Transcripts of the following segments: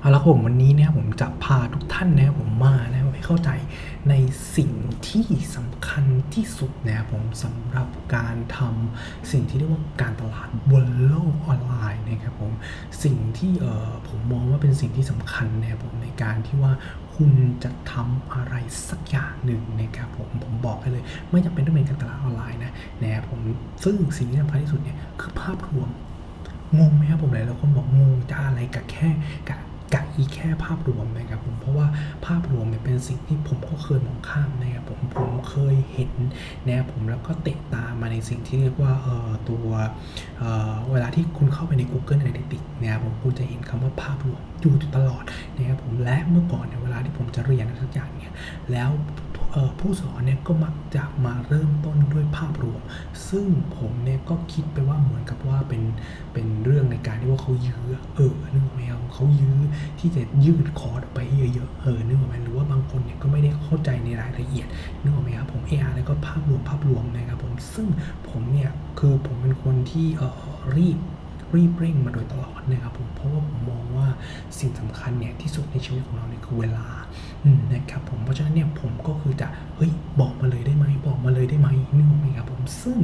เอาละครับผมวันนี้เนี่ยผมจะพาทุกท่านนะผมมานะให้เข้าใจในสิ่งที่สำคัญที่สุดนะครับผมสำหรับการทำสิ่งที่เรียกว่าการตลาดบนโลกออนไลน์นะครับผมสิ่งที่เอ่อผมมองว่าเป็นสิ่งที่สำคัญนะผมในการที่ว่าคุณจะทำอะไรสักอย่างหนึ่งนะครับผมผมบอกได้เลย ไม่จำเป็นต้องเป็นการตลาดออนไลน์นะนะครับผมซึ่งสิ่งที่สำคัญที่สุดเนี่ยคือภาพรวมงงไหมครับผมหลายๆคนบอกงงจะอะไรกับแค่กับ กับอีแค่ภาพรวมนะครับผมเพราะว่าภาพรวมเนี่ยเป็นสิ่งที่ผมก็เคยมองข้ามนะครับผมผมเคยเห็นนะครับผมแล้วก็เตะตามมาในสิ่งที่เรียกว่าเอ่อตัวเอ่อเวลาที่คุณเข้าไปใน Google Analytics นะครับผมคุณจะเห็นคำว่าภาพรวมอยู่ตลอดนะครับผมและเมื่อก่อนเนี่ยเวลาที่ผมจะเรียนอะไรสักอย่างเนี่ยแล้ว ผู้สอนเนี่ยก็มักจะมาเริ่มต้นด้วยภาพรวม ซึ่งผมเนี่ยก็คิดไปว่าเหมือนกับว่าเป็นเป็นเรื่องในการที่ว่าเขายื้อเออนึกออกไหมครับเขายื้อที่จะยืดคอร์สออกไปเยอะๆเออนึกออกไหมหรือว่าบางคนเนี่ยก็ไม่ได้เข้าใจในรายละเอียดนึกออกไหมครับผมเออาร์แล้วก็ภาพรวมภาพรวมนะครับผมซึ่งผมเนี่ยคือผมเป็นคนที่เออรีบ รีบเร่งมาโดยตลอดนะครับผมเพราะว่าผมมองว่าสิ่งสำคัญเนี่ยที่สุดในชีวิตของเราเนี่ยคือเวลานะครับผมเพราะฉะนั้นเนี่ยผมก็คือจะเฮ้ยบอกมาเลยได้ไหมบอกมาเลยได้ไหมนึกออกไหมครับผมซึ่ง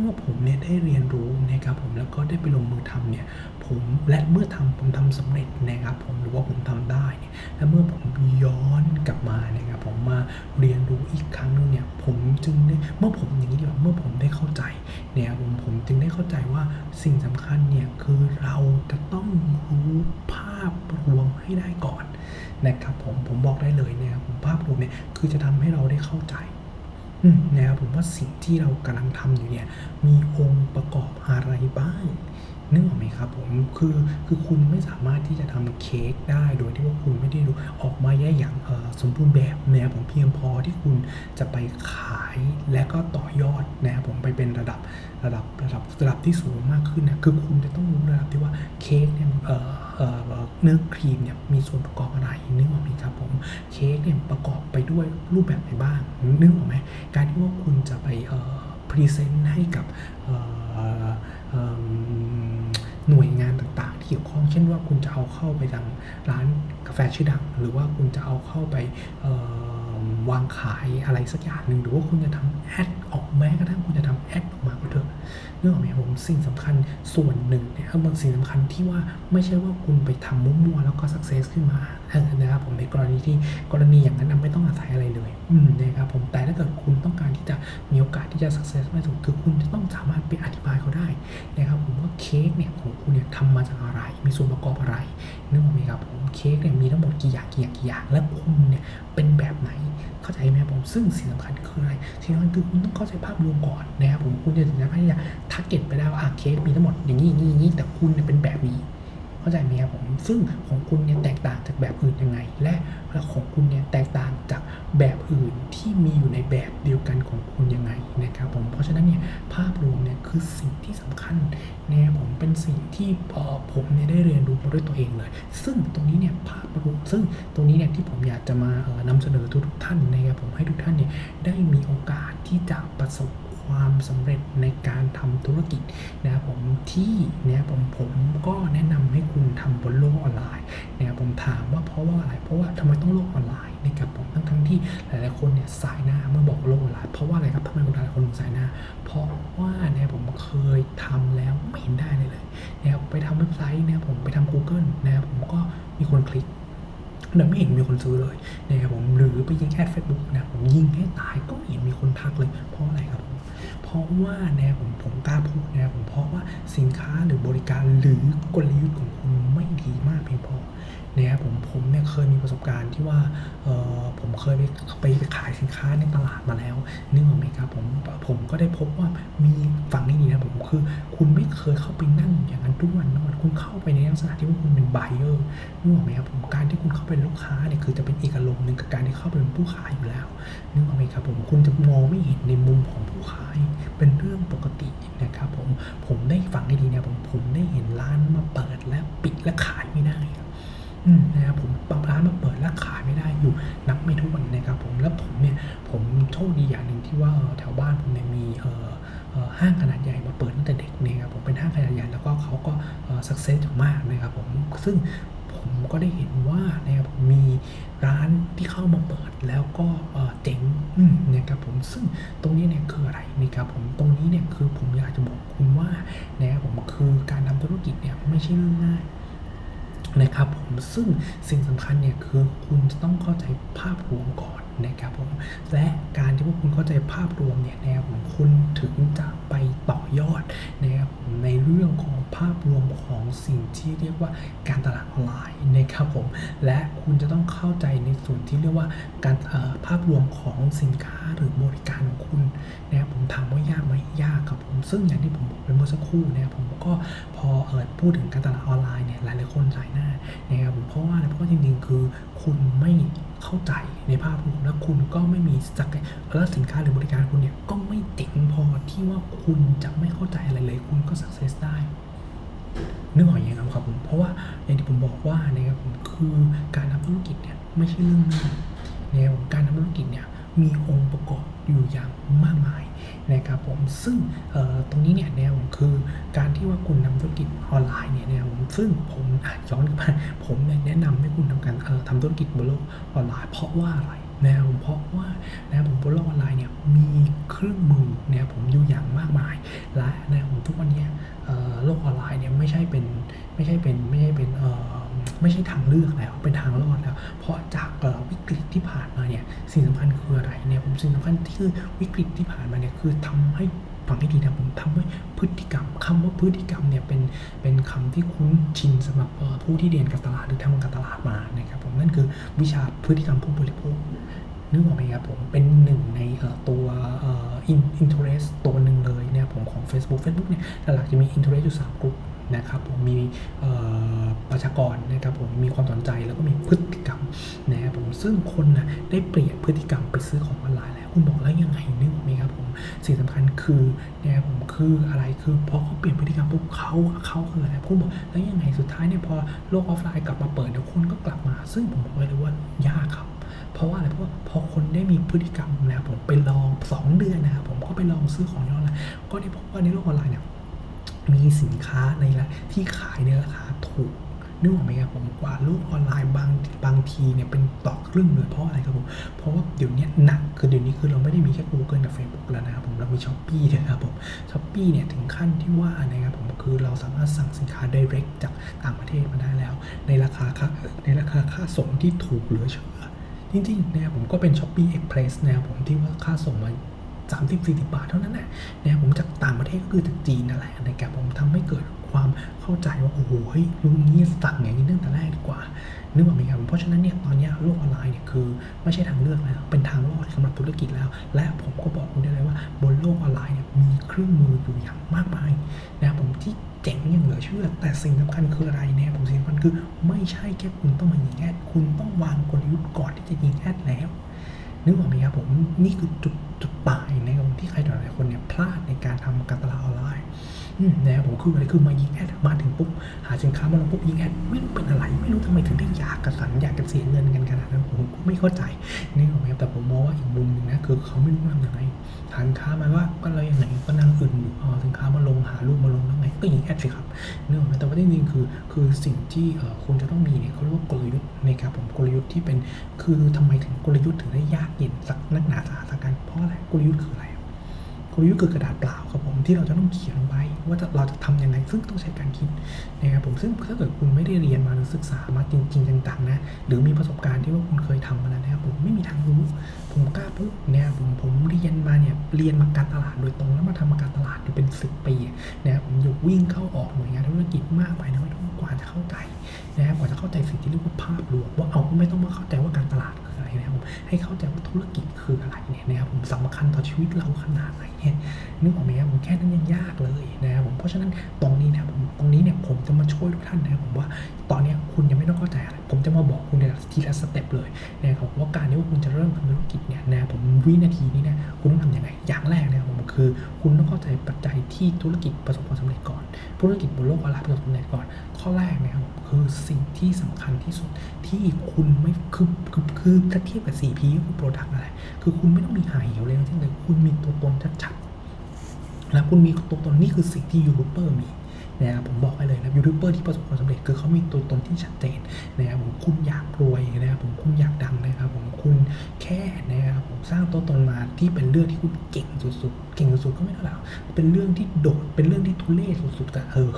เมื่อผมเนี่ยได้เรียนรู้นะครับผมแล้วก็ได้ไปลงมือทำเนี่ยผมและเมื่อทำผมทำสำเร็จนะครับผมหรือว่าผมทำได้เนี่ยและเมื่อผมย้อนกลับมานะครับผมมาเรียนรู้อีกครั้งหนึงเนี่ยผมจึงได้เมื่อผมอย่างนี้ดีกว่าเมื่อผมได้เข้าใจเนี่ยผมผมจึงได้เข้าใจว่าสิ่งสำคัญเนี่ยคือเราจะต้องรู้ภาพรวมให้ได้ก่อนนะครับผมผมบอกได้เลยเนี่ยผมภาพรวมเนี่ยคือจะทำให้เราได้เข้าใจ นะครับผมว่าสิ่งที่เรากำลังทำอยู่เนี่ยมีองค์ประกอบอะไรบ้างนึกออกไหมครับผมคือคือคุณไม่สามารถที่จะทำเค้กได้โดยที่ว่าคุณไม่ได้รู้ออกมาได้อย่างสมบูรณ์แบบนะครับผมเพียงพอที่คุณจะไปขายและก็ต่อยอดนะครับผมไปเป็นระดับระดับระดับระดับที่สูงมากขึ้นนะคือคุณจะต้องรู้ระดับที่ว่าเค้กเนี่ยเนื้อครีมเนี่ยมีส่วนประกอบอะไรนึกออกไหม เค้กเนี่ยประกอบไปด้วยรูปแบบไหนบ้างนึกออกไหมการที่ว่าคุณจะไปเอ่อพรีเซนต์ให้กับเอ่อหน่วยงานต่างๆ ที่เกี่ยวข้อง เช่นว่าคุณจะเอาเข้าไปทางร้านกาแฟชื่อดัง หรือว่าคุณจะเอาเข้าไปเอ่อวางขายอะไรสักอย่างหนึ่งหรือว่าคุณจะทำแอดออกแม้กระทั่งคุณจะทำแอดออก เถอะเรื่องของไหมครับผมสิ่งสำคัญส่วนหนึ่งเนี่ยบางสิ่งสำคัญที่ว่าไม่ใช่ว่าคุณไปทำมั่วๆแล้วก็สักเซสขึ้นมาเนะครับผมในกรณีที่กรณีอย่างนั้นไม่ต้องอาศัยอะไรเลยอืมนะครับผมแต่ถ้าเกิดคุณต้องการที่จะมีโอกาสที่จะสักเซสไม่สุดคือคุณจะต้องสามารถไปอธิบายเขาได้นะครับผมว่าเค้กเนี่ยของคุณเนี่ยทำมาจากอะไร มีส่วนประกอบอะไรนึกออกไหมครับผมเค้กเนี่ยมีทั้งหมดกี่อย่างกี่อย่างกี่อย่างและคุณเนี่ยเป็นแบบไหน เข้าใจไหมผมซึ่งสิ่งสำคัญคืออะไรสิ่งสำคัญคือคุณต้องเข้าใจภาพรวมก่อนนะครับผมคุณจะถึงจะพยายามทักเก็ตไปได้ว่าอะเค้กมีทั้งหมดอย่างนี้อย่างนี้อย่างนี้แต่คุณเนี่ยเป็นแบบนี้ เข้าใจไหมครับผม ซึ่งของคุณเนี่ยแตกต่างจากแบบอื่นยังไงและและของคุณเนี่ยแตกต่างจากแบบอื่นที่มีอยู่ในแบบเดียวกันของคุณยังไงนะครับผม เพราะฉะนั้นเนี่ยภาพรวมเนี่ยคือสิ่งที่สำคัญเนะครับผมเป็นสิ่งที่เอ่อผมเนี่ยได้เรียนรู้มาด้วยตัวเองเลย ซึ่งตรงนี้เนี่ยภาพรวมซึ่งตรงนี้เนี่ยที่ผมอยากจะมาเอ่อนำเสนอทุกท่านนะครับผมให้ทุกท่านเนี่ยได้มีโอกาสที่จะประสบ ความสำเร็จในการทำธุรกิจนะครับผมที่เนี่ยผมผมก็แนะนำให้คุณทำบนโลกออนไลน์นะครับผมถามว่าเพราะว่าอะไรเพราะว่าทำไมต้องโลกออนไลน์นะครับผมทั้งทั้งที่หลายๆคนเนี่ยสายหน้าเมื่อบอกโลกออนไลน์เพราะว่าอะไรครับทำไมคนหลายคนถึงสายหน้า เพราะว่าเนี่ยผมเคยทำแล้วไม่เห็นได้เลยเลยนะครับไปทำเว็บไซต์นะครับผมไปทำ Google นะครับผมก็มีคนคลิกแต่ไม่เห็นมีคนซื้อเลยนะครับผมหรือไปยิงแอดเฟซบุ๊กนะผมยิงให้ตายก็ไม่เห็นมีคนทักเลยเพราะอะไรครับผม เพราะว่าแนวผมผมกล้าพูดนะผมเพราะว่าสินค้าหรือบริการหรือกลยุทธ์ของคุณไม่ดีมากเพียงพอ นะครับผมผมเนี่ยเคยมีประสบการณ์ที่ว่าเออผมเคยไปไปขายสินค้าในตลาดมาแล้วนึกออกไหมครับผมผมก็ได้พบว่ามีฝั่งนี้ดีนะผมคือ คุณไม่เคยเข้าไปนั่งอย่างนั้นทุกวันทุกวันคุณเข้าไปในลักษณะที่ว่าคุณเป็นไบเออร์นึกออกไหมครับผมการที่คุณเข้าเป็นลูกค้าเนี่ยคือจะเป็นอีกอารมณ์หนึ่งกับการที่เข้าไปเป็นผู้ขายอยู่แล้วนึกออกไหมครับผมคุณจะมองไม่เห็นในมุมของผู้ขายเป็นเรื่องปกตินะครับผมผมได้ฟังให้ดีเนี่ยผมผมได้เห็นร้านมาเปิดและปิดและขายไม่ได้ครับ นะครับผมบางร้านมาเปิดและขายไม่ได้อยู่นับไม่ถ้วนนะครับผมแล้วผมเนี่ยผมโชคดีอย่างหนึ่งที่ว่าแถวบ้านผมเนี่ยมีห้างขนาดใหญ่มาเปิดตั้งแต่เด็กเนี่ยครับผมเป็นห้างขนาดใหญ่แล้วก็เขาก็สักเซสอย่างมากนะครับผมซึ่งผมก็ได้เห็นว่านะครับผมมีร้านที่เข้ามาเปิดแล้วก็เจ๋งนะครับผมซึ่งตรงนี้เนี่ยคืออะไรนะครับผมตรงนี้เนี่ยคือผมอยากจะบอกคุณว่านะครับผมคือการทำธุรกิจเนี่ยไม่ใช่เรื่องง่าย นะครับผมซึ่งสิ่งสำคัญเนี่ยคือคุณจะต้องเข้าใจภาพรวมก่อนนะครับผมและการที่พวกคุณเข้าใจภาพรวมเนี่ยนะครับผมคุณถึงจะไปต่อยอดนะครับ ในเรื่องของภาพรวมของสิ่งที่เรียกว่าการตลาดออนไลน์นะครับผมและคุณจะต้องเข้าใจในส่วนที่เรียกว่าการภาพรวมของสินค้าหรือบริการของคุณนะครับผมถามว่ายากไหมยากครับผมซึ่งอย่างที่ผมบอกไปเมื่อสักครู่นะครับผมก็พอเออพูดถึงการตลาดออนไลน์เนี่ยหลายๆคนสายหน้านะครับผมเพราะว่าอะไรเพราะว่าจริงๆ คือคุณไม่เข้าใจในภาพรวมและคุณก็ไม่มีศักและสินค้าหรือบริการคุณเนี่ยก็ไม่เจ๋งพอที่ว่าคุณจะไม่เข้าใจอะไรเลยคุณก็สักเซสได้นึกออกยังไงครับผมเพราะว่าอย่างที่ผมบอกว่านะครับผมคือการทำธุรกิจเนี่ยไม่ใช่เรื่องง่ายนะครับผมการทำธุรกิจเนี่ยมีองค์ประกอบอยู่อย่างมากมายนะครับผมซึ่งตรงนี้เนี่ยแนวผมคือการที่ว่าคุณทำธุรกิจออนไลน์เนี่ยแนวผมซึ่งผมย้อนกลับมาผมเนี่ยแนะนำให้คุณทำการทำธุรกิจบนโลกออนไลน์เพราะว่าอะไร แนวผมเพราะว่าแนวผมบนโลกออนไลน์เนี่ยมีเครื่องมือแนวผมอยู่อย่างมากมายและแนวผมทุกวันนี้โลกออนไลน์เนี่ยไม่ใช่เป็นไม่ใช่เป็นไม่ใช่เป็นไม่ใช่ทางเลือกแล้วเป็นทางรอดแล้ว เพราะจากวิกฤตที่ผ่านมาเนี่ยสิ่งสำคัญคืออะไรเนี่ยผมสิ่งสำคัญที่คือวิกฤตที่ผ่านมาเนี่ยคือทำให้ ฟังให้ดีนะผมทำว่าพฤติกรรมคำว่าพฤติกรรมเนี่ยเป็นเป็นคำที่คุ้นชินสำหรับผู้ที่เรียนการตลาดหรือทำการตลาดมานะครับผมนั่นคือวิชาพฤติกรรมผู้บริโภคนึกออกไหมครับผมเป็นหนึ่งในตัวอินเทอร์เรสตัวหนึ่งเลยเนี่ยผมของ Facebook Facebook เนี่ยหลักจะมี interest อยู่3กลุ่ม นะครับผมมีประชากรนะครับผมมีความสนใจแล้วก็มีพฤติกรรมนะครับผมซึ่งคนนะได้เปลี่ยนพฤติกรรมไปซื้อของออนไลน์แล้วคุณบอกแล้วยังไงนึกไหมครับผมสิ่งสำคัญคือเนี่ยผมคืออะไรคือพอเขาเปลี่ยนพฤติกรรมปุ๊บเขาเขาคืออะไรคุณบอกแล้วยังไงสุดท้ายเนี่ยพอโลกออฟไลน์กลับมาเปิดเดี๋ยวคนก็กลับมา ซึ่งผมบอกไว้เลยว่ายากครับเพราะว่าอะไรเพราะว่าพอคนได้มีพฤติกรรมนะครับผมไปลอง 2 เดือนนะครับผมก็ไปลองซื้อของออนไลน์ก็ได้พบว่าในโลกออนไลน์เนี่ย มีสินค้าในละที่ขายในราคาถูกนึกออกไหมครับผมกว่าโลกออนไลน์บางบางทีเนี่ยเป็นต่อครึ่งเลยเพราะอะไรครับผม เพราะว่าเดี๋ยวนี้หนักคือเดี๋ยวนี้คือเราไม่ได้มีแค่ Google กับ Facebook แล้วนะครับผมเรามี s h อ p e e ด้วยนะครับผม s h อ p e e เนี่ยถึงขั้นที่ว่านะครับผมคือเราสามารถสั่งสินค้า direct จากต่างประเทศมาได้แล้ว ในราคาค่าในราคาค่าส่งที่ถูกเหลือเชื่อจริงๆนะครับผมก็เป็น s h อ p e e Express นะครับผมที่ว่าค่าส่งมา 30 40 บาทเท่านั้นแหละนะผมจากต่างประเทศก็คือจากจีนนั่นแหละนะครับผมทำให้เกิดความเข้าใจว่าโอ้โหเฮ้ยลุงนี้สั่งอย่างนี้ตั้งแต่แรกดีกว่านึกออกไหมครับเพราะฉะนั้นเนี่ยตอนนี้โลกออนไลน์เนี่ยคือไม่ใช่ทางเลือกแล้วเป็นทางรอดสำหรับธุรกิจแล้ว และผมก็บอกคุณได้เลยว่าบนโลกออนไลน์เนี่ยมีเครื่องมืออยู่อย่างมากมายนะผมที่เจ๋งอย่างเหลือเชื่อ แต่สิ่งสำคัญคืออะไรเนี่ยผมสิ่งสำคัญคือไม่ใช่แค่คุณต้องมายิงแอดคุณต้องวางกลยุทธ์ก่อนที่จะยิงแอดแล้ว นึกออกไหมครับผมนี่คือจุดจุดตายนะครับที่ใครหลายๆคนเนี่ยพลาดในการทำการตลาดออนไลน์ นะครับผมคืออะไรคือมายิงแอดมาถึงปุ๊บหาสินค้ามาลงปุ๊บยิงแอดไม่รู้เป็นอะไร ไม่รู้ทำไมถึงได้อยากกระสันอยากจะเสียเงินกันขนาดนั้นผมก็ไม่เข้าใจนึกออกไหมแต่ผมมองว่าอีกมุมหนึ่งนะคือเขาไม่รู้ทำยังไงหาสินค้ามาว่าก็เราอย่างไหนก็นั่งอื่นอยู่เอาสินค้ามาลงหารูปมาลงแล้วไงก็ยิงแอดสิครับนึกออกไหมแต่ว่าจริงๆคือคือสิ่งที่คุณจะต้องมีเนี่ยเขาเรียกว่ากลยุทธ์นะครับผมกลยุทธ์ที่เป็นคือทำไมถึงกลยุทธ์ถึงได้ยากเย็นสักนักหนาสาหัสกันเพราะอะไรกลยุทธ์คืออะไร กลยุทธ์คือกระดาษเปล่าครับผมที่เราจะต้องเขียนลงไปว่าเราจะทำยังไงซึ่งต้องใช้การคิดนะครับผมซึ่งถ้าเกิดคุณไม่ได้เรียนมาหรือศึกษามาจริงๆจังๆนะหรือมีประสบการณ์ที่ว่าคุณเคยทำมาแล้วนะครับผมไม่มีทางรู้ ผมกล้าพูดเนี่ยผมผมเรียนมาเนี่ยเรียนมาการตลาดโดยตรงแล้วมาทำมาการตลาดอยู่เป็นสิบปีนะครับผมอยู่วิ่งเข้าออกหน่วยงานธุรกิจมากไปนะไม่ต้องกว่าจะเข้าใจ นะครับกว่าจะเข้าใจสิ่งที่เรียกว่าภาพรวมว่าเอาไม่ต้องมาเข้าใจว่าการตลาดคืออะไรนะครับผมให้เข้าใจว่าธุรกิจคืออะไรเนี่ยนะครับผมสำคัญต่อชีวิตเราขนาดไหนเนี่ยนึกออกไหมครับผมแค่นั้นยังยากเลยนะครับผมเพราะฉะนั้นตรงนี้นะครับผมตรงนี้เนี่ยผมจะมาช่วยทุกท่านนะครับผมว่าตอนนี้คุณยังไม่ต้องเข้าใจอะไรผมจะมาบอกคุณในทีละสเต็ปเลยนะครับว่าการที่ว่าคุณจะเริ่มทำธุรกิจเนี่ยนะผมวินาทีนี้เนี่ยคุณต้องทำยังไงอย่างแรกนะครับผมคือ คุณต้องเข้าใจปัจจัยที่ธุรกิจประสบความสำเร็จก่อน ธุรกิจบนโลกออนไลน์ประสบความสำเร็จก่อน ข้อแรกนะครับคือสิ่งที่สำคัญที่สุดที่คุณไม่คือคือคือถ้าเทียบกับ 4P คือ Product อะไร คือคุณไม่ต้องมีหายเหวเลยทั้งสิ้นเลยคุณมีตัวตนชัดๆ แล้วคุณมีตัวตนนี่คือสิ่งที่ยูทูบเบอร์มี นะครับผมบอกไปเลยนะยูทูบเบอร์ที่ประสบความสำเร็จคือเขามีตัวตนที่ชัดเจนนะครับผมคุณอยากรวยนะครับผมคุณอยากดังนะครับผมคุณแค่นะครับผมสร้างตัวตนมาที่เป็นเรื่องที่คุณเก่งสุดๆ เก่งสุดๆก็ไม่เท่าไหร่เป็นเรื่องที่โดดเป็นเรื่องที่ทุเรศสุดๆแต่เออ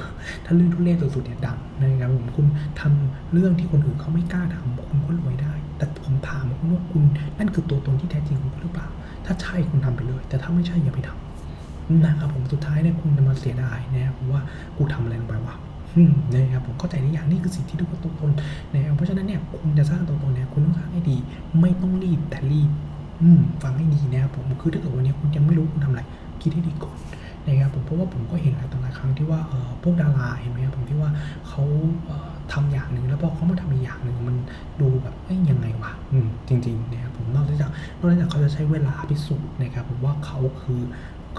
ถ้าเรื่องทุเรศสุดๆเนี่ยดังนะครับผมคุณทำเรื่องที่คนอื่นเขาไม่กล้าทำคุณก็รวยได้ แต่ผมถามคุณว่าคุณนั่นคือตัวตนที่แท้จริงของคุณหรือเปล่า ถ้าใช่คุณทำไปเลย แต่ถ้าไม่ใช่อย่าไปทำ นะครับผมสุดท้ายเนี่ยคุณจะมาเสียดายนะครับผมว่ากูทำอะไรลงไปวะนะครับผมเข้าใจในอย่างนี้คือสิ่งที่เรียกว่าตัวตนนะครับเพราะฉะนั้นเนี่ยคุณจะสร้างตัวตนเนี่ยคุณต้องสร้างให้ดี ไม่ต้องรีบแต่รีบฟังให้ดีนะครับผมคือถ้าเกิดวันนี้คุณยังไม่รู้คุณทำอะไรคิดให้ดีก่อนนะครับผมเพราะว่าผมก็เห็นหลายต่อหลายครั้งที่ว่าเออพวกดาราเห็นไหมครับผมที่ว่าเขาเอ่อทำอย่างหนึ่งแล้วพอเขามาทำอีกอย่างหนึ่งมันดูแบบเอ้ยยังไงวะอืมจริงๆนะครับผมนอกจากนอกจากเขาจะใช้เวลาพิสูจน์นะครับผมว่าเขาคือ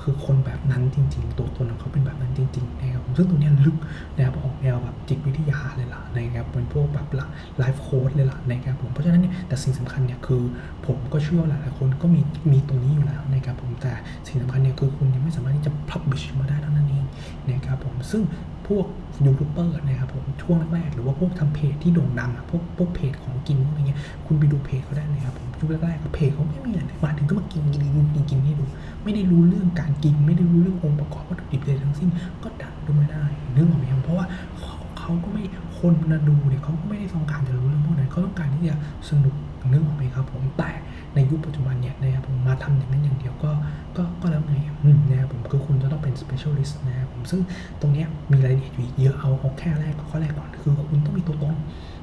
คือคนแบบนั้นจริง ๆ ตัวตนของเขาเป็นแบบนั้นจริงๆนะครับผมซึ่งตัวนี้ลึกนะครับออกแนวแบบจิตวิทยาเลยล่ะนะครับเป็นพวกแบบไลฟ์โค้ดเลยล่ะนะครับผมเพราะฉะนั้นเนี่ยแต่สิ่งสำคัญเนี่ยคือผมก็เชื่อหลายๆคนก็มีมีตรงนี้อยู่แล้วนะครับผมแต่สิ่งสำคัญเนี่ยคือคุณยังไม่สามารถที่จะพับบิชมาได้เท่านั้นเองนะครับผมซึ่งพวก ยูทูบเบอร์นะครับผมช่วงแรกๆหรือว่าพวกทำเพจที่โด่งดังอะพวกพวกเพจของกินพวกอะไรเงี้ยคุณไปดูเพจเขาได้เลยครับผมช่วงแรกๆเพจเขาไม่มีอะไรมาถึงก็มากินกินกินกินกินให้ดู ไม่ได้รู้เรื่องการกิน ไม่ได้รู้เรื่ององค์ประกอบวัตถุดิบใดทั้งสิ้นก็ดันดูไม่ได้นึกออกไหมครับเพราะว่าเขาเขาก็ไม่คนมาดูเนี่ยเขาก็ไม่ได้ต้องการจะรู้เรื่องพวกนั้นเขาต้องการที่จะสนุกเนึกออกไหมครับผมแต่ ในยุคปัจจุบันเนี่ยนะครับผมมาทำอย่างนั้นอย่างเดียวก็ก็ก็แล้วไงอืมนะครับผมคือคุณจะต้องเป็น specialist นะครับผมซึ่งตรงเนี้ยมีรายละเอียดอยู่อีกเยอะเอาเอาแค่แรกข้อแรกก่อนคือคุณต้องมีตัวตน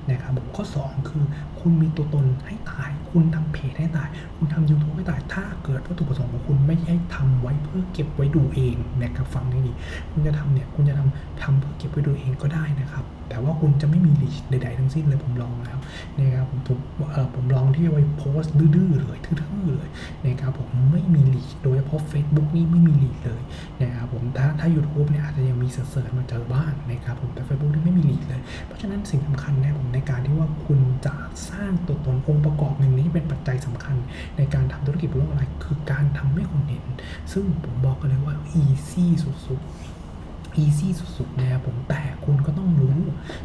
นะครับผมข้อ 2 คือ คุณมีตัวตนให้ตาย คุณทำเพจให้ตาย คุณทำ YouTube ให้ตาย ถ้าเกิดวัตถุประสงค์ของคุณไม่ใช่ทำไว้เพื่อเก็บไว้ดูเองนะครับฟังให้ดีคุณจะทำเนี่ยคุณจะทำทำเพื่อเก็บไว้ดูเองก็ได้นะครับ แต่ว่าคุณจะไม่มีรีชใดๆทั้งสิ้นเลยผมลองแล้วนะครับผมผมเออผมลองที่จะไปโพสต์ดื้อๆเลยทื่อๆเลยนะครับผมไม่มีรีชโดยเฉพาะ Facebook นี่ไม่มีรีชเลยนะครับผมถ้าถ้า YouTube เนี่ยอาจจะยังมีเสิร์ชมาเจอบ้างนะครับผมแต่ Facebook นี่ไม่มีรีชเลย เพราะฉะนั้นสิ่งสำคัญนะผมในการที่ว่าคุณจะสร้างร้างตัวตนองค์ประกอบหนึ่งนี้เป็นปัจจัยสำคัญในการทำธุรกิจบนโลกออนไลน์คือการทำให้คนเห็น ซึ่งผมบอกกันเลยว่า easy สุดๆ easy สุดๆนะครับผมแต่คุณก็ต้องรู้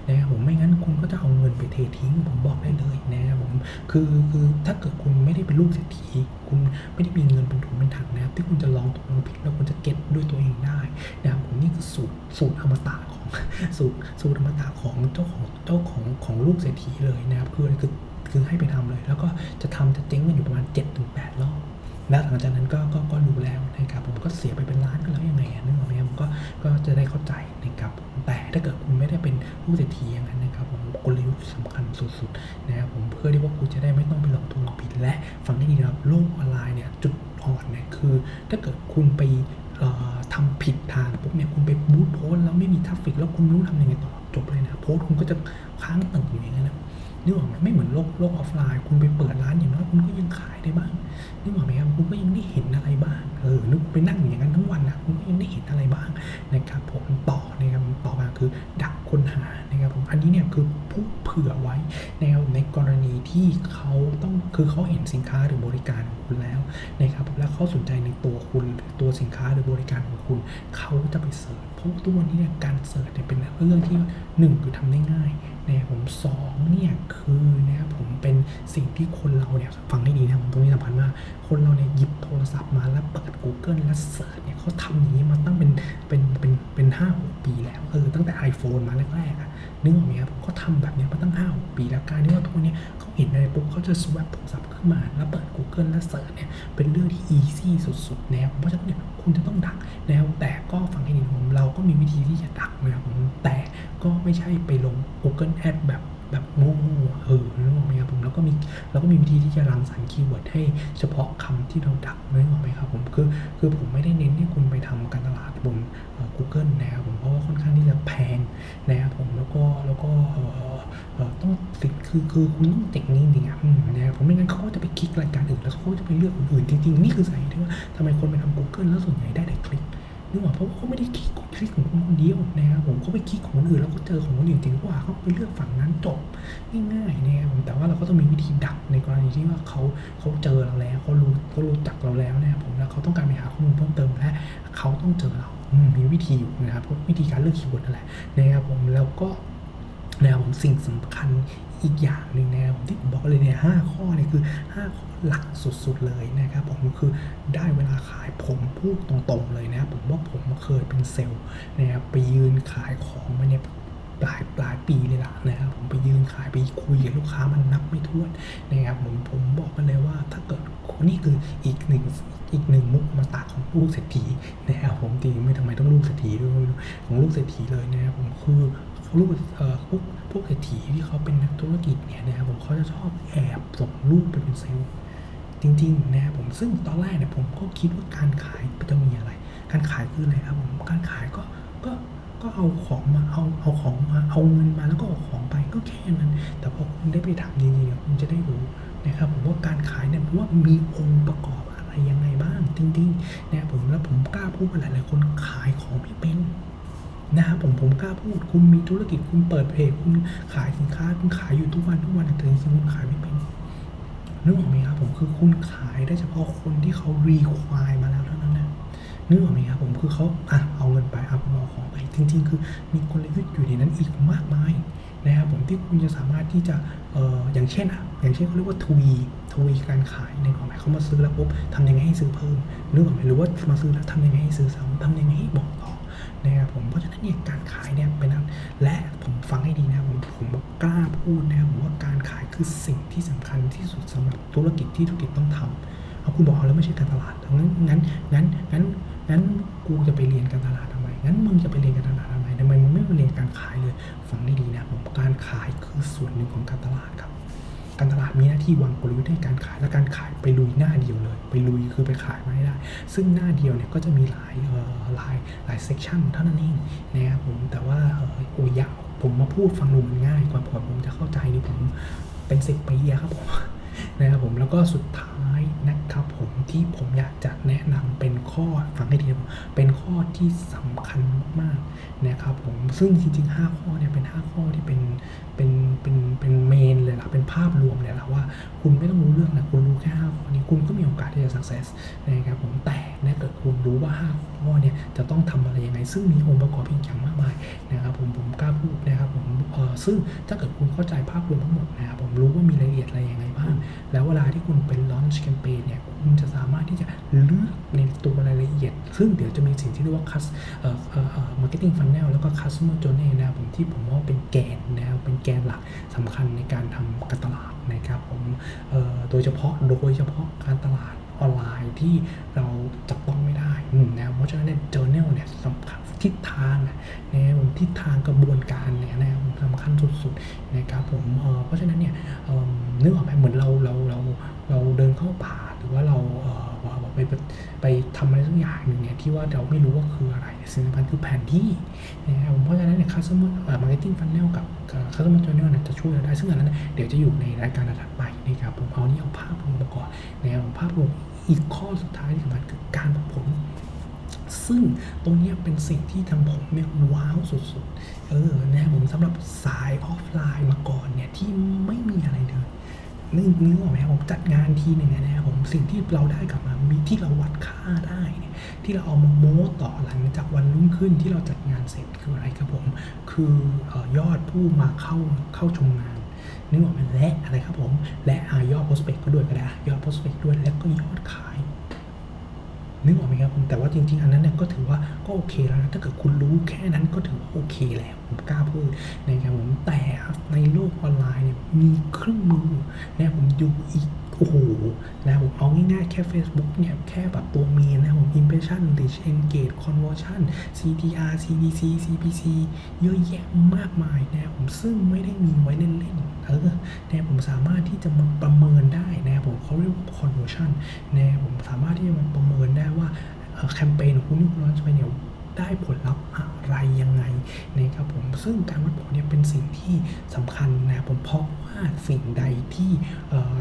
นะครับผมไม่งั้นคุณก็จะเอาเงินไปเททิ้ง ผมบอกได้เลยนะครับผมคือคือถ้าเกิดคุณไม่ได้เป็นลูกเศรษฐีคุณไม่ได้มีเงินเป็นถุงเป็นถังนะครับที่คุณจะลองถูกลองผิดแล้วคุณจะเก็ตด้วยตัวเองได้นะครับผมนี่คือสูตรสูตรอมตะ สูตรสูตรอมตะของเจ้าของเจ้าของของลูกเศรษฐีเลยนะครับคือคือคือให้ไปทำเลย แล้วก็จะทำจะเจ๊งกันอยู่ประมาณ7-8รอบแล้วหลังจากนั้นก็ก็ก็รู้แล้วนะครับผมก็เสียไปเป็นล้านกันแล้วยังไงนึกออกไหมครับผมก็ก็จะได้เข้าใจนะครับแต่ถ้าเกิดคุณไม่ได้เป็นผู้เศรษฐีอย่างนั้นนะครับผมกลยุทธ์สำคัญสุดๆนะครับผมเพื่อที่ว่าคุณจะได้ไม่ต้องไปหลงทุนลงผิดและฟังให้ดีนะครับโลกออนไลน์เนี่ยจุดอ่อนเนี่ยคือ ถ้าเกิดคุณไป ทำผิดทางปุ๊บเนี่ยคุณไปบูทโพสแล้วไม่มีทราฟฟิกแล้วคุณรู้ทำยังไงต่อจบเลยนะโพสคุณก็จะค้างตึงอยู่อย่างนั้นนะนึกออกไหมไม่เหมือนโลกโลกออฟไลน์ คุณไปเปิดร้านอย่างน้อยคุณก็ยังขายได้บ้างนึกออกไหมครับคุณก็ยังได้เห็นอะไรบ้างเออนึกไปนั่งอย่างนั้นทั้งวันนะคุณก็ยังได้เห็นอะไรบ้างนะครับผมต่อนะครับต่อมาคือดักคนหานะครับผมอันนี้เนี่ยคือผู้เผื่อไว้แนวในกรณีที่เขาต้องคือเขาเห็นสินค้าหรือบริการของคุณแล้วนะครับแล้วเขาสนใจในตัวคุณตัวสินค้าหรือบริการของคุณ เขาจะไปเสิร์ชเพราะตัวนี้เนี่ยการเสิร์ชเนี่ยเป็นเรื่องที่หนึ่งคือทำได้ง่ายนะครับผมสองเนี่ยคือนะครับผมเป็นสิ่งที่คนเราเนี่ยฟังให้ดีนะผมตรงนี้สำคัญมากคนเราเนี่ยหยิบโทรศัพท์มาแล้วเปิด Google แล้วเสิร์ชเนี่ยเขาทำอย่างนี้มาตั้งเป็นเป็นเป็นเป็นห้าหกปีแล้วเออตั้งแต่ iPhone มาแรกๆอะนึกออกไหมครับเขาทำแบบนี้มาตั้งห้าปีแล้วการที่ว่าทุกคนเนี้ยเขาเห็นอะไรปุ๊บเขาจะสว p โทรศัพท์ขึ้นมา แล้วเปิด Google แล้วเสิร์ชเนี่ยเป็นเรื่องที่อีซี่สุดๆนะครับเพราะฉะนั้นเนี่ยคุณจะต้องดักนะครับแต่ก็ฟังให้ดีผมเราก็มีวิธีที่จะดักนะครับผมแต่ก็ไม่ใช่ไปลง Google Ad แบบ แบบโง่ๆเออนึกออกไหมครับผมแล้วก็มีเราก็มีวิธีที่จะรังสรรค์คีย์เวิร์ดให้เฉพาะคำที่เราดักนึกออกไหมครับผมคือคือผมไม่ได้เน้นให้คุณไปทำการตลาดบน Google นะครับผมเพราะว่าค่อนข้างที่จะแพงนะครับผมแล้วก็แล้วก็ต้องติดคือคือคุณต้องเทคนิคจริงๆอะอืมนะครับผมไม่งั้นเขาก็จะไปคลิกรายการอื่นแล้วเขาก็จะไปเลือกคนอื่นจริงๆ นี่คือสาเหตุที่ว่าทำไมคนไปทำ Google แล้วส่วนใหญ่ได้แต่คลิก นึกออกเพราะว่าเขาไม่ได้คิกคลิกของคุณคนเดียวนะครับผมเขาไปคิกของคนอื่นแล้วก็เจอของคนอื่นจริงกว่าเขาไปเลือกฝั่งนั้นจบง่ายๆนะครับผมแต่ว่าเราก็ต้องมีวิธีดักในกรณีที่ว่าเขาเขาเจอเราแล้วเขารู้เขารู้จักเราแล้วนะครับผมแล้วเขาต้องการไปหาข้อมูลเพิ่มเติมและเขาต้องเจอเรามีวิธีอยู่นะครับวิธีการเลือกคีย์เวิร์ดนั่นแหละนะครับผมแล้วก็ นะครับผมสิ่งสำคัญอีกอย่างหนึ่งนะครับผมที่ผมบอกเลยเนี่ยห้าข้อเนี่ยคือ 5 ข้อหลักสุดๆเลยนะครับผมคือได้เวลาขายผมพูดตรงๆเลยนะครับผมว่าผมเคยเป็นเซลล์นะครับไปยืนขายของมาเนี่ยปลายปลายปีเลยล่ะนะครับผมไปยืนขายไปคุยกับลูกค้ามันนับไม่ถ้วนนะครับผมผมบอกกันเลยว่าถ้าเกิดนี่คืออีกหนึ่งอีกหนึ่งมุกมาตาของลูกเศรษฐีนะครับผมจริงไม่ทำไมต้องลูกเศรษฐีด้วยของลูกเศรษฐีเลยนะครับผมคือ ลูกเอ่อพวกพวกเศรษฐีที่เขาเป็นนักธุรกิจเนี่ยนะครับผมเขาจะชอบแอบส่งรูปไปเป็นเซลล์จริงๆนะครับผมซึ่งตอนแรกเนี่ยผมก็คิดว่าการขายจะมีอะไร การขายคืออะไรครับผมการขายก็ก็ก็เอาของมาเอาเอาของมาเอาเงินมาแล้วก็เอาของไปก็แค่นั้น แต่พอคุณได้ไปทำจริงๆเนี่ยคุณจะได้รู้นะครับผมว่าการขายเนี่ยว่ามีองค์ประกอบอะไรยังไงบ้างจริงๆนะครับผมแล้วผมกล้าพูดว่าหลายๆคนขายของไม่เป็น นะครับผมผมกล้าพูด คุณมีธุรกิจคุณเปิดเพจคุณขายสินค้า คุณขายอยู่ทุกวันทุกวันแต่จริงๆคุณขายไม่เป็นนึกออกไหมครับผมคือคุณขายได้เฉพาะคนที่เขารีควายมาแล้วเท่านั้นนะนึกออกไหมครับผมคือเขาอะเอาเงินไปเอาเอาของไปจริง ๆ คือมีกลยุทธ์อยู่ในนั้นอีกมากมายนะครับผมที่คุณจะสามารถที่จะเอ่ออย่างเช่นอะอย่างเช่นเขาเรียกว่าทวีทวีการขายในของหมายเขามาซื้อแล้วปุ๊บทำยังไงให้ซื้อเพิ่มนึกออกไหมหรือว่ามาซื้อแล้วทำยังไงให้ซื้อซ้ำทำยังไงให้บอก เนี่ยการขายเนี่ยเป็นอันและผมฟังให้ดีนะครับผมผมกล้าพูดนะครับผมว่าการขายคือสิ่งที่สำคัญที่สุดสำหรับธุรกิจที่ธุรกิจต้องทำเอาคุณบอกเอาแล้วไม่ใช่การตลาดงั้นงั้นงั้นงั้นงั้นกูจะไปเรียนการตลาดทำไมงั้นมึงจะไปเรียนการตลาดทำไมทำไมมึงไม่มาเรียนการขายเลยฟังให้ดีนะครับผมการขายคือส่วนหนึ่งของการตลาดครับ การตลาดมีหน้าที่วางกลยุทธ์ให้การขายและการขายไปลุยหน้าเดียวเลย ไปลุยคือไปขายไม่ได้ ซึ่งหน้าเดียวเนี่ยก็จะมีหลายเอ่อหลายหลายเซกชันเท่านั้นเองนะครับผมแต่ว่าเอ่อโอ้ยยาวผมมาพูดฟังดูมันง่ายกว่าผมจะเข้าใจนี่ผมเป็นสิบปีครับผมนะครับผมแล้วก็สุดท้าย นะครับผมที่ผมอยากจะแนะนำเป็นข้อฟังให้ดีนะเป็นข้อที่สำคัญมากๆนะครับผมซึ่งจริงๆ 5 ข้อเนี่ยเป็น 5 ข้อที่เป็นเป็นเป็นเป็นเมนเลยล่ะเป็นภาพรวมเลยล่ะว่าคุณไม่ต้องรู้เรื่องนะคุณรู้แค่5ข้อนี้คุณก็มีโอกาสที่จะ success นะครับผมแต่ถ้าเกิดคุณรู้ว่า 5 ข้อเนี่ยจะต้องทำอะไรยังไง ซึ่งมีองค์ประกอบอีกอย่างมากมายนะครับผมผมกล้าพูดนะครับผมเออซึ่งถ้าเกิดคุณเข้าใจภาพรวมทั้งหมดนะครับผมรู้ว่ามีรายละเอียดอะไรยังไงบ้างแล้วเวลาที่คุณเป็น launch มเปญเนี่ยคุณจะสามารถที่จะเลือกในตัวรายละเอียด ซึ่งเดี๋ยวจะมีสิ่งที่เรียกว่าคัสเอ่อเอ่อเอ่อ marketing funnel แล้วก็ customer journey นะครับผมที่ผมว่าเป็นแกนนะครับเป็นแกนหลักสำคัญในการทำการตลาดนะครับผมเอ่อโดยเฉพาะโดยเฉพาะการตลาด ออนไลน์ที่เราจับต้องไม่ได้อืมนะครับเพราะฉะนั้นเนี่ย journal เนี่ยสำคัญทิศทางอะนะครับผมทิศทางกระบวนการเนี่ยนะครับสำคัญสุดๆนะครับผมเอ่อเพราะฉะนั้นเนี่ยเอิ่มนึกออกไหมเหมือนเราเราเราเราเดินเข้าป่าหรือว่าเราเอ่อไปไปไปทำอะไรสักอย่างหนึ่งเนี่ยที่ว่าเราไม่รู้ว่าคืออะไรสิ่งสำคัญคือแผนที่นะครับผมเพราะฉะนั้นเนี่ย customer เอ่อ marketing funnel กับเอ่อ customer journey เนี่ยจะช่วยเราได้ซึ่งอันนั้นเนยเดี๋ยวจะอยู่ในรายการถัดไปนะครับผมเอานี่เอาภาพรวมมาก่อนนะครับผมภาพรวม อีกข้อสุดท้ายที่สำคัญคือการวัดผลซึ่งตรงนี้เป็นสิ่งที่ทำผมเนี่ยว้าวสุดๆ เออนะผมสำหรับสายออฟไลน์มาก่อนเนี่ยที่ไม่มีอะไรเลยนึกนึกออกไหมครับผมจัดงานทีหนึ่งเนี่ยนะครับผมสิ่งที่เราได้กลับมามีที่เราวัดค่าได้เนี่ยที่เราเอามาโม้ต่อหลังจากวันรุ่งขึ้นที่เราจัดงานเสร็จคืออะไรครับผม คือออยอดผู้มาเข้าเข้าชมงาน นึกออกไหมและอะไรครับผม และอายอดโพสเปกก็ด้วยก็ได้ยอดโพสเปกด้วยแล้วก็ยอดขายนึกออกไหมครับผมแต่ว่าจริงๆ อันนั้นเนี่ยก็ถือว่าก็โอเคแล้วนะถ้าเกิดคุณรู้แค่นั้นก็ถือว่าโอเคแล้วผมกล้าพูดนะครับผมแต่ในโลกออนไลน์เนี่ยมีเครื่องมือนะผมอยู่อีก โอ้โหนะครับผมเอาง่ายๆแค่ Facebook เนี่ยแค่แบบตัวเมนนะผม impression reach engage conversion CTR CDC CPC เยอะแยะมากมายนะครับผมซึ่งไม่ได้มีไว้เล่นๆเออนะครับผมสามารถที่จะมาประเมินได้นะผมเขาเรียกว่า conversion นะครับผมสามารถที่จะมาประเมินได้ว่าแคมเปญของคุณที่คุณลอนไปเนี่ย ได้ผลลัพธ์อะไรยังไงนะครับผมซึ่งการวัดผลเนี่ยเป็นสิ่งที่สำคัญนะครับผมเพราะว่าสิ่งใดที่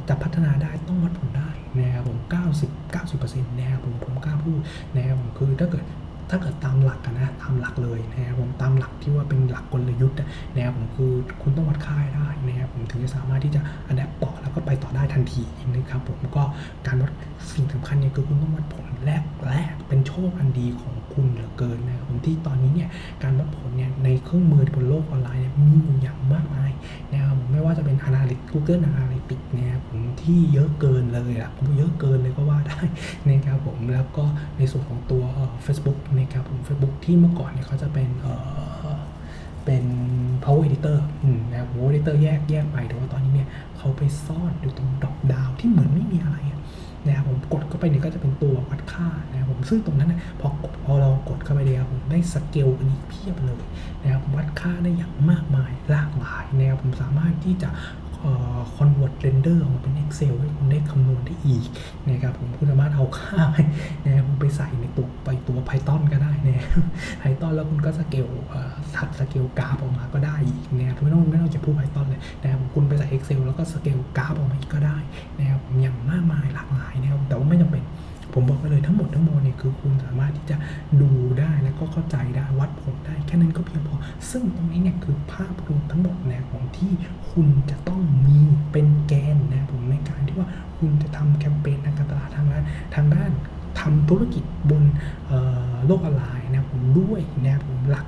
จะพัฒนาได้ต้องวัดผลได้นะครับผม 90 90%นะครับผมผมกล้าพูดนะครับผมคือถ้าเกิดถ้าเกิดตามหลักนะตามหลักเลยนะครับผมตามหลักที่ว่าเป็นหลักกลยุทธ์นะครับผมคือคุณต้องวัดค่าให้ได้นะครับผมถึงจะสามารถที่จะอัดแอปต่อแล้วก็ไปต่อได้ทันทีนะครับผมก็การวัดสิ่งสำคัญเนี่ยคือคุณต้องวัดผลแรกแรกเป็นโชคอันดีของ คุณเหลือเกินนะครับผมที่ตอนนี้เนี่ยการวัดผลเนี่ยในเครื่องมือบนโลกออนไลน์มีอยู่อย่างมากมายนะครับผมไม่ว่าจะเป็น Analytics Google Analytics นะครับผมที่เยอะเกินเลยอะผมเยอะเกินเลยก็ว่าได้นะครับผมแล้วก็ในส่วนของตัวเอ่อ Facebook นะครับผม Facebook ที่เมื่อก่อนเนี่ยเขาจะเป็นเออเป็น Power Editor นะครับ Power Editor แยกแยกไปแต่ว่าตอนนี้เนี่ยเขาไปซ่อนอยู่ตรงดอกดาวที่เหมือนไม่มีอะไร นะครับผมกดเข้าไปเนี่ยก็จะเป็นตัววัดค่านะครับผมซึ่งตรงนั้นนะพอกดพอเรากดเข้าไปเนี่ยผมได้สเกลกันอีกเพียบเลยนะครับวัดค่าได้อย่างมากมายหลากหลายนะครับผมสามารถที่จะ คอนเวิร์ตเรนเดอร์ออกมาเป็น Excel ให้คุณได้คำนวณได้อีกนะครับผมคุณสามารถเอาค่าไปนะคุณไปใส่ในตัวไปตัว Python ก็ได้นะ Python แล้วคุณก็สเกลสัดสเกลกราฟออกมาก็ได้อีกนะครับไม่ต้องไม่ต้องจะพูด Python เลยนะครับคุณไปใส่ Excel แล้วก็สเกลกราฟออกมาอีกก็ได้นะครับผมอย่างมากมายหลากหลายนะครับแต่ว่าไม่จำเป็น ผมบอกไปเลยทั้งหมดทั้งมวลเนี่ยคือคุณสามารถที่จะดูได้แล้วก็เข้าใจได้วัดผลได้แค่นั้นก็เพียงพอ ซึ่งตรงนี้เนี่ยคือภาพรวมทั้งหมดนะของที่คุณจะต้องมีเป็นแกนนะผมในการที่ว่าคุณจะทำแคมเปญทางการตลาดทางด้านทางด้านทำธุรกิจบนโลกออนไลน์นะผมด้วยนะผมหลัก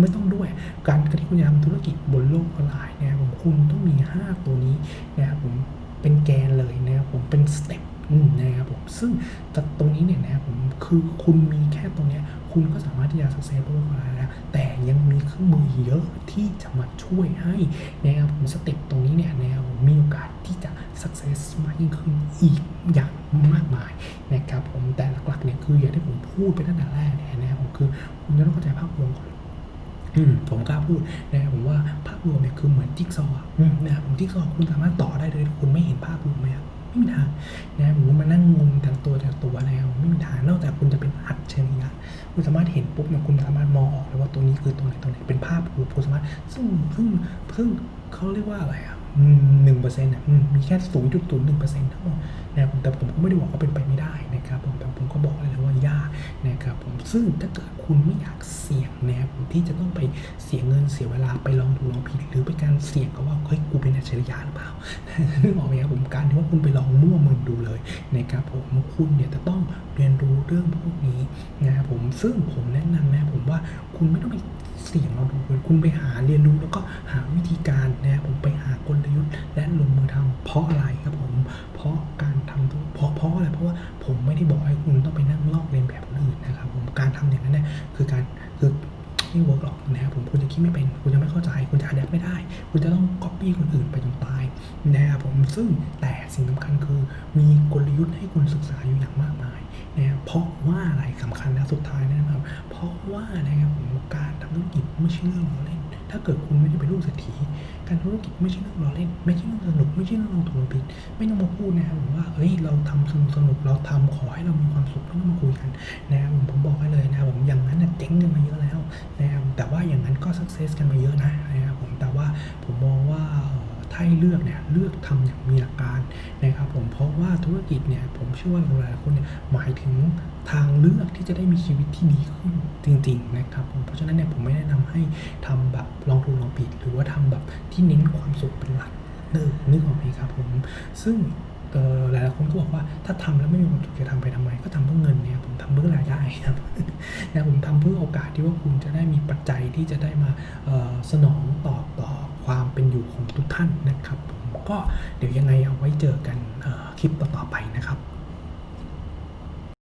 ไม่ต้องด้วย การที่คุณจะทำธุรกิจบนโลกออนไลน์นะผมคุณต้องมี 5 ตัวนี้นะผมเป็นแกนเลยนะผมเป็นสเต็ป นะครับผมซึ่งตตรงนี้เนี่ยนะครับผมคือคุณมีแค่ตรงเนี้ยคุณก็สามารถที่จะ success บนโลกออนไลน์แล้วแต่ยังมีเครื่องมือเยอะที่จะมาช่วยให้นะครับผมสเต็ปตรงนี้เนี่ยนะครับผมมีโอกาสที่จะ success มากยิ่งขึ้นอีกอย่างมากมายนะครับผมแต่หลักๆเนี่ยคืออย่างที่ผมพูดไปตั้งแต่แรกเนี่ยนะครับผมคือคุณจะต้องเข้าใจภาพรวมก่อนผมกล้าพูดนะครับผมว่าภาพรวมเนี่ยคือเหมือนจิ๊กซอว์นะครับผมจิ๊กซอว์คุณสามารถต่อได้เลยคุณไม่เห็นภาพรวมไหมครับ ไม่มีทางนะผมมานั่งงงแต่ละตัวทางตัวแล้วไม่มีทางนอกจากคุณจะเป็นอัจฉริยะคุณสามารถเห็นปุ๊บเนี่ยคุณสามารถมองออกเลยว่าตัวนี้คือตัวไหนตัวไหนเป็นภาพรวมคุณสามารถซึ่งซึ่งซึ่งเขาเรียกว่าอะไรอะหนึ่งเปอร์เซ็นต์อะอืมมีแค่ศูนย์จุดศูนย์หนึ่งเปอร์เซ็นต์เท่านั้นนะครับแต่ผมก็ไม่ได้บอกว่าเป็นไปไม่ได้นะครับผมแต่ผมก็บอกเลย ว่ายากนะครับผมซึ่งถ้าเกิดคุณไม่อยากเสี่ยงนะครับผมที่จะต้องไปเสียเงินเสียเวลาไปลองถูกลองผิด หรือไปการเสี่ยงกับว่าเฮ้ยกูเป็นอัจฉริยะหรือเปล่านึกออกไหมครับผมการที่ว่าคุณไปลองมั่วมึนดูเลยนะครับผมคุณเนี่ยจะต้องเรียนรู้เรื่องพวกนี้นะครับผมซึ่งผมแนะนำนะผมว่าคุณไม่ต้องไปเสี่ยงเราดูเลยคุณไปหาเรียนรู้แล้วก็หาวิธีการนะครับผมไปหากลยุทธ์และลงมือทำเพราะอะไรครับผมเพราะการทำธุเพราะเพราะอะไรเพราะว่า คือการคือไม่เวิร์กหรอกนะครับผมคุณจะคิดไม่เป็น คุณจะไม่เข้าใจ คุณจะอัดแอปไม่ได้ คุณจะต้องก๊อปปี้คนอื่นไปจนตายนะครับผมซึ่งแต่สิ่งสำคัญคือมีกลยุทธ์ให้คุณศึกษาอยู่อย่างมากมายนะครับเพราะว่าอะไรสำคัญนะสุดท้ายนะครับ เพราะว่านะครับผมการทำธุรกิจไม่ใช่เรื่องล้อเล่น ถ้าเกิดคุณไม่ได้เป็นลูกเศรษฐีการธุรกิจไม่ใช่เรื่องล้อเล่น ไม่ใช่เรื่องสนุกไม่ใช่เรื่องลงทุนลงผิดไม่ต้องมาพูดนะครับผมว่าเฮ้ยเราทำสนุกสนุกเราทำขอให้เรามีความสุขไม่ต้องมาคุยกันนะครับผมผมบอกให้ เลยนะครับผมอย่างนั้นน่ะเจ๊งกันมาเยอะแล้วนะครับแต่ว่าอย่างนั้นก็สักเซสกันมาเยอะนะนะครับผมแต่ว่าผมมองว่าถ้าให้เลือกเนี่ยเลือกทำอย่างมีหลักการนะครับผมเพราะว่าธุรกิจเนี่ยผมเชื่อว่าหลายๆคนเนี่ยหมายถึงทางเลือกที่จะได้มีชีวิตที่ดีขึ้นจริงๆนะครับผมเพราะฉะนั้นเนี่ยผมไม่แนะนำให้ทำแบบลองถูกลองผิด หรือว่าทำแบบที่เน้นความสุขเป็นหลักเนอนึกออกไหมครับผมซึ่งหลายๆคนก็บอกว่าถ้าทำแล้วไม่มีความสุขจะทำไปทำไมก็ทำเพื่อเงินเนี่ยผ เพื่อรายได้ครับนะผมทำเพื่อโอกาสที่ว่าคุณจะได้มีปัจจัยที่จะได้มาสนองตอบต่อความเป็นอยู่ของทุกท่านนะครับ ผมก็เดี๋ยวยังไงเอาไว้เจอกันคลิปต่อๆไปนะครับ